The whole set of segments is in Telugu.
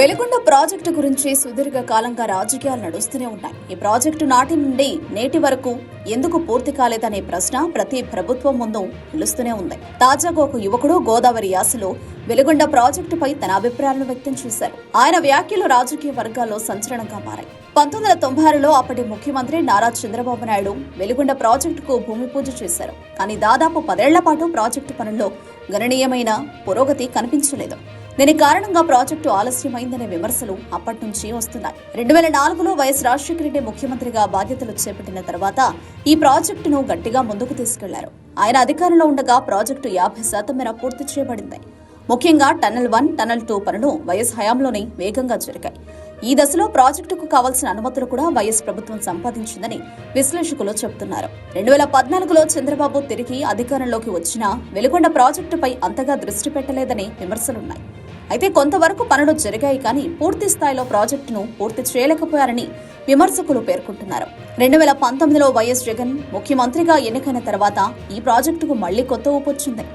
వెలుగొండ ప్రాజెక్టు గురించి సుదీర్ఘ కాలంగా రాజకీయాలు నడుస్తూనే ఉన్నాయి. ఈ ప్రాజెక్టు నాటి నుండి నేటి వరకు ఎందుకు పూర్తి కాలేదనే ప్రశ్న ప్రతి ప్రభుత్వం ముందు నిలుస్తూనే ఉంది. తాజాగా ఒక యువకుడు గోదావరి యాసలో వెలుగొండ ప్రాజెక్టుపై తన అభిప్రాయాలను వ్యక్తం చేశారు. ఆయన వ్యాఖ్యలు రాజకీయ వర్గాల్లో సంచలనంగా మారాయి. పంతొమ్మిది వందల తొంభై ఆరులో అప్పటి ముఖ్యమంత్రి నారా చంద్రబాబు నాయుడు వెలుగొండ ప్రాజెక్టుకు భూమి పూజ చేశారు. కానీ దాదాపు పదేళ్ళ పాటు ప్రాజెక్టు పనుల్లో గణనీయమైన పురోగతి కనిపించలేదు. దీని కారణంగా ప్రాజెక్టు ఆలస్యమైందనే విమర్శలు అప్పటి నుంచి వస్తున్నాయి. రెండు వేల నాలుగులో వైఎస్ రాజశేఖర రెడ్డి ముఖ్యమంత్రిగా బాధ్యతలు చేపట్టిన తర్వాత ఈ ప్రాజెక్టును గట్టిగా ముందుకు తీసుకెళ్ళారు. ఆయన అధికారంలో ఉండగా ప్రాజెక్టు యాభై శాతం మేర పూర్తి చేయబడింది. ముఖ్యంగా టన్నెల్ వన్ టన్నెల్ టూ పనులు వైఎస్ హయాంలోనే వేగంగా జరిగాయి. ఈ దశలో ప్రాజెక్టుకు కావాల్సిన అనుమతులు కూడా వైఎస్ ప్రభుత్వం సంపాదించిందని విశ్లేషకులు చెబుతున్నారు. రెండు వేల పద్నాలుగులో చంద్రబాబు తిరిగి అధికారంలోకి వచ్చినా వెలుగొండ ప్రాజెక్టుపై అంతగా దృష్టి పెట్టలేదని విమర్శలున్నాయి. అయితే కొంతవరకు పనులు జరిగాయి కానీ పూర్తి స్థాయిలో ప్రాజెక్టును పూర్తి చేయలేకపోయారని విమర్శకులు పేర్కొంటున్నారు. రెండు వేల పంతొమ్మిదిలో వైఎస్ జగన్ ముఖ్యమంత్రిగా ఎన్నికైన తర్వాత ఈ ప్రాజెక్టుకు మళ్ళీ కొత్త ఊపొచ్చింది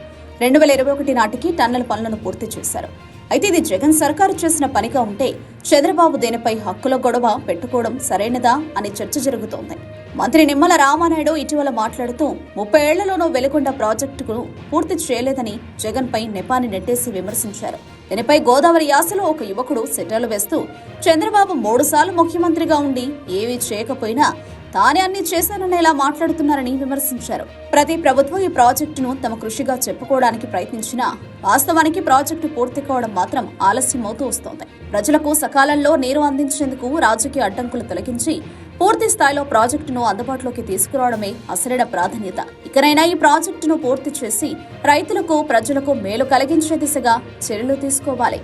రెండు వేల ఇరవై ఒకటి నాటికి టన్నెల్ పనులను పూర్తి చేశారు. అయితే ఇది జగన్ సర్కారు చేసిన పనిగా ఉంటే చంద్రబాబు దీనిపై హక్కుల గొడవ పెట్టుకోవడం సరైనదా అనే చర్చ జరుగుతోంది. మంత్రి నిమ్మల రామానాయుడు ఇటీవల మాట్లాడుతూ ముప్పై ఏళ్ళలోనూ వెలుకొండ ప్రాజెక్టుకు పూర్తి చేయలేదని జగన్ పై నెపాన్ని నెట్టేసి విమర్శించారు. దీనిపై గోదావరి యాసలో ఒక యువకుడు సెటర్లు వేస్తూ చంద్రబాబు మూడుసార్లు ముఖ్యమంత్రిగా ఉండి ఏవీ చేయకపోయినా తానే అన్ని చేశాననేలా మాట్లాడుతున్నారని విమర్శించారు. ప్రతి ప్రభుత్వం ఈ ప్రాజెక్టును తమ కృషిగా చెప్పుకోవడానికి ప్రయత్నించినా వాస్తవానికి ప్రాజెక్టు పూర్తి కావడం మాత్రం ఆలస్యమవుతూ వస్తోంది. ప్రజలకు సకాలంలో నీరు అందించేందుకు రాజకీయ అడ్డంకులు తొలగించి పూర్తి స్థాయిలో ప్రాజెక్టును అందుబాటులోకి తీసుకురావడమే అసలైన ప్రాధాన్యత. ఇకనైనా ఈ ప్రాజెక్టును పూర్తి చేసి రైతులకు ప్రజలకు మేలు కలిగించే దిశగా చర్యలు తీసుకోవాలి.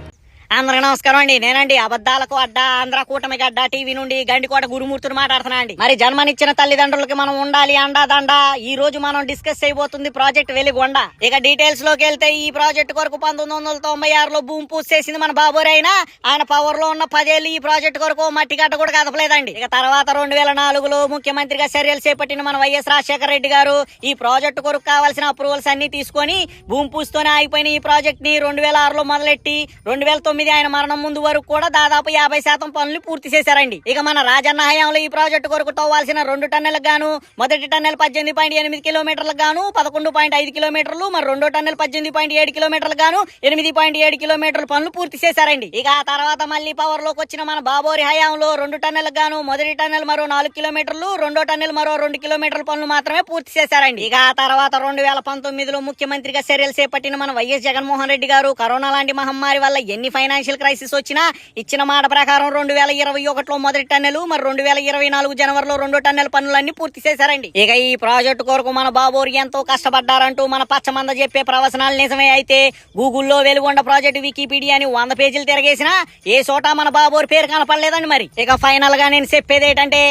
అందరికి నమస్కారం అండి. నేనండి అబద్దాలకు అడ్డ ఆంధ్ర కూటమికి అడ్డ టీవీ నుండి గండికోట గురుమూర్తిని మాట్లాడుతున్నా అండి. మరి జన్మనిచ్చిన తల్లిదండ్రులకి మనం ఉండాలి అండా దండ. ఈ రోజు మనం డిస్కస్ చేయబోతుంది ప్రాజెక్ట్ వెలిగొండ. ఇక డీటెయిల్స్లోకి వెళ్తే ఈ ప్రాజెక్ట్ కొరకు పంతొమ్మిది వందల తొంభై ఆరులో భూమి పూజ చేసింది మన బాబోరే అయినా ఆయన పవర్లో ఉన్న పదేళ్ళు ఈ ప్రాజెక్ట్ కొరకు మట్టి గడ్డ కూడా కదపలేదండి. ఇక తర్వాత రెండు వేల నాలుగులో ముఖ్యమంత్రిగా చర్యలు చేపట్టిన మన వైఎస్ రాజశేఖర రెడ్డి గారు ఈ ప్రాజెక్ట్ కొరకు కావాల్సిన అప్రూవల్స్ అన్ని తీసుకొని భూమి పూజతోనే ఆగిపోయిన ఈ ప్రాజెక్ట్ని రెండు వేల ఆరులో మొదలెట్టి రెండు వేల తొమ్మిది ఆయన మరణం ముందు వరకు కూడా దాదాపు యాభై శాతం పనులు పూర్తి చేశారండి. ఇక మన రాజన్న హయాంలో ఈ ప్రాజెక్టు కొరకు తవ్వాల్సిన రెండు టన్నెలకు గాను మొదటి టన్నెల పద్దెనిమిది పాయింట్ ఎనిమిది కిలోమీటర్లకు గాను పదకొండు పాయింట్ ఐదు కిలోమీటర్లు మరి రెండో టన్నెల పద్దెనిమిది పాయింట్ ఏడు కిలోమీటర్లకు గాను ఎనిమిది పాయింట్ ఏడు కిలోమీటర్ల పనులు పూర్తి చేశారండి. ఇక ఆ తర్వాత మళ్ళీ పవర్లోకి వచ్చిన మన బాబోరి హయాంలో రెండు టన్నెలకు గాను మొదటి టన్నెల్ మరో నాలుగు కిలోమీటర్లు రెండో టన్నెల్ మరో రెండు కిలోమీటర్ల పనులు మాత్రమే పూర్తి చేశారండి. ఇక ఆ తర్వాత రెండు వేల పంతొమ్మిదిలో ముఖ్యమంత్రిగా చర్యలు చేపట్టిన మన వైఎస్ జగన్మోహన్ రెడ్డి గారు కరోనా లాంటి మహమ్మారి వల్ల ఎన్ని ఫైన్ ఫైనాన్షియల్ క్రైసిస్ వచ్చినా ఇచ్చిన మాట ప్రకారం రెండు వేల ఇరవై ఒకటిలో మొదటి టన్నెలు మరి రెండు వేల ఇరవై నాలుగు జనవరిలో రెండో టన్నెల పనులన్నీ పూర్తి చేశారండి. ఇక ఈ ప్రాజెక్టు కొరకు మన బాబోరు ఎంతో కష్టపడ్డారంటూ మన పచ్చమంద చెప్పే ప్రవచనాలు నిజమే అయితే గూగుల్లో వెలుగొండ ప్రాజెక్టు వికీపీడియా అని వంద పేజీలు తిరగేసినా ఏ చోట మన బాబోరు పేరు కనపడలేదండి మరి. ఇక ఫైనల్గా నేను చెప్పేది ఏంటంటే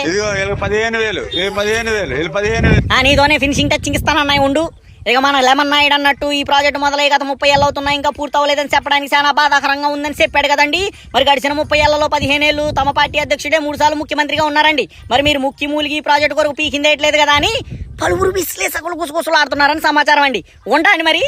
పదిహేను వేలు పదిహేను వేలు పదిహేను వేలు. ఆ, నీతోనే ఫినిషింగ్ ఇస్తానన్నాయి ఉండు. ఇక మన లెమన్ నాయుడు అన్నట్టు ఈ ప్రాజెక్ట్ మొదలై గత ముప్పై ఏళ్ళు అవుతున్నాయి. ఇంకా పూర్తవలేదని చెప్పడానికి చాలా బాధాకరంగా ఉందని చెప్పాడు కదండి. మరి గడిచిన ముప్పై ఏళ్ళలో పదిహేను ఏళ్ళు తమ పార్టీ అధ్యక్షుడే మూడు సార్లు ముఖ్యమంత్రిగా ఉన్నారండి. మరి మీరు ముఖ్య మూలిగి ఈ ప్రాజెక్ట్ కొరకు పీకిందేయట్లేదు కదా అని పలువురు విశ్లేషకులు గుసగుసలు ఆడుతున్నారని సమాచారం అండి. ఉంటా అండి మరి.